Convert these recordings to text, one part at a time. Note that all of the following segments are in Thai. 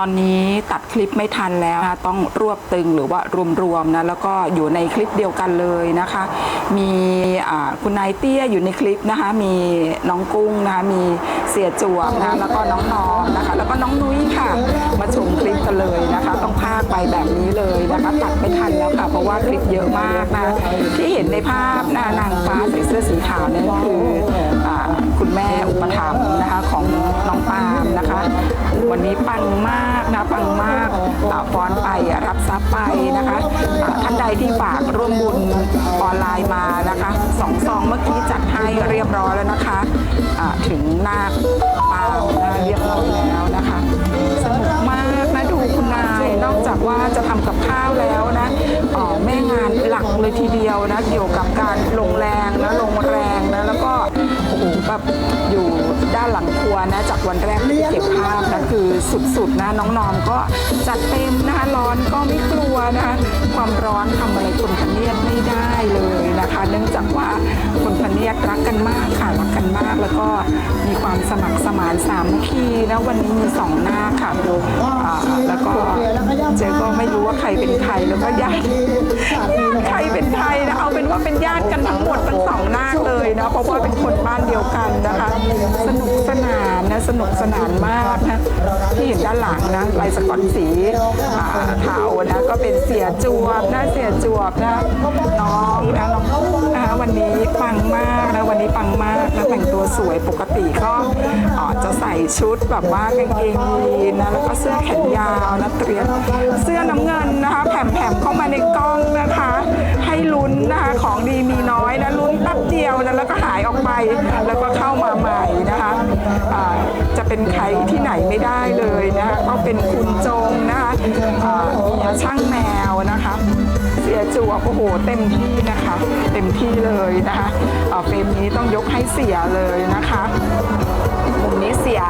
อนนี้ตัดคลิปไม่ทันแล้วนะต้องรวบตึงหรือว่ารวมๆนะแล้วก็อยู่ในคลิปเดียวกันเลยนะคะ มีคุณนายเตี้ยอยู่ในคลิปนะคะ มีน้องกุ้งนะคะมีเสียจวบนะคะแล้วก็น้องนอนนะคะ แล้วก็น้องนุ้ยค่ะ มาชมคลิปกันเลยนะคะ ต้องพากไปแบบนี้เลยนะคะตัดไม่ทันแล้วค่ะ เพราะว่าคลิปเยอะมากนะที่เห็นในภาพนะนางฟ้าใส่เสื้อสีขาวนี่ยก็คือ คุณแม่อุปถัมภ์นะคะ ของน้องปามนะคะ วันนี้ปังมากนะปังมากอ่าฟอนไปรับทรัพย์ไปนะคะท่านใดที่ฝากร่วมบุญออนไลน์มานะคะสองซองเมื่อกี้จัดให้เรียบร้อยแล้วนะคะถึงหน้าปามนะเรียบร้อยแล้วนะคะสนุกมากนะดูคุณนายนอกจากว่าจะทำกับข้าวแล้วนะออแม่งานหลักเลยทีเดียวนะเกี่ยวกับการลงแรงนะลงแรง แบบอยู่ด้านหลังครัวนะ จากวันแรกที่เก็บภาพนะคือสุดๆนะน้องนอมก็จัดเต็มนะคะร้อนก็ไม่กลัวนะคะความร้อนทำอะไรคนพเนียดไม่ได้เลยนะคะ เนื่องจากว่าคนพเนียดรักกันมากค่ะรักกันมากแล้วก็มีความสมัครสมานสามัคคีนะวันนี้มีสองหน้าค่ะอ่าแล้วก็เจ๊ก็ไม่รู้ว่าใครเป็นใครแล้วก็ญาติใครเป็นใครนะเอาเป็นว่าเป็นญาติกันทั้งหมดทั้งสองหน้าเลยนะ เพราะว่าเป็นคนบ้านเดียวกันนะคะ สนุกสนานนะสนุกสนานมากนะที่เห็นด้านหลังนะลายสกอตสีเทานะก็เป็นเสียจวบนะเสียจวบนะน้องนะน้องนะคะวันนี้ปังมากนะวันนี้ปังมากนะแต่งตัวสวยปกติก็อ่อจะใส่ชุดแบบว่ากางเกงยีนนะแล้วก็เสื้อแขนยาวนะเตรียมเสื้อน้ำ ยวนะแล้วก็หายออกไป แล้วก็เข้ามาใหม่นะคะอ่าจะเป็นใครที่ไหนไม่ได้เลยนะคะก็เป็นคุณจงนะคะอ่าเมียช่างแมวนะคะเสียจวบโอ้โหเต็มที่นะคะ เต็มที่เลยนะคะเฟรมนี้ต้องยกให้เสียเลยนะคะ มุมนี้เสีย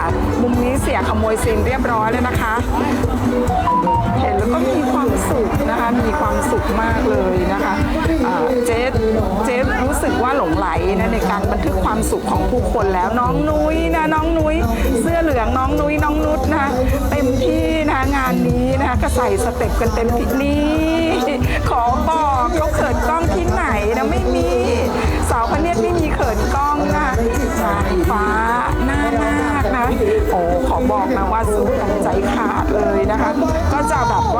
มุมนี้เสียขโมยซีนเรียบร้อยแล้วนะคะ นะคะมีความสุขมากเลยนะคะเจสเจสรู้สึกว่าหลงไหลนะในการบันทึกความสุขของผู้คนแล้วน้องนุ้ยนะน้องนุ้ยเสื้อเหลืองน้องนุ้ยน้องนุชนะเต็มที่นะงานนี้นะก็ใส่สเต็ปกันเต็มที่นี่ขอบอกเขาเขินกล้องที่ไหนนะไม่มีสาวพเนียดไม่มีเขินกล้องนะนางฟ้าหน้ามากนะโอ้ขอบอกนะว่าสู้กันใจขาดเลยนะคะ ก็จะแบบว่า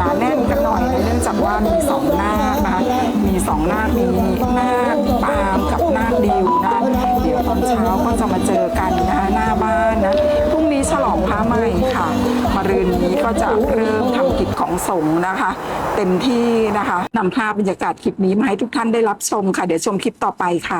หนาแน่นกันหน่อยนเนื่องจากว่ามีสองหน้านะคะมีสองหน้ามีหน้าปาล์มกับหน้าดิวนะเดี๋ยวตอนเช้าก็จะมาเจอกันนะคะหน้าบ้านนะพรุ่งนี้ฉลองพระใหม่ค่ะมารืนนี้ก็จะเริ่มทำกิจของสงฆ์นะคะ เต็มที่นะคะนำภาพบรรยากาศคลิปนี้มาให้ทุกท่านได้รับชมค่ะ เดี๋ยวชมคลิปต่อไปค่ะ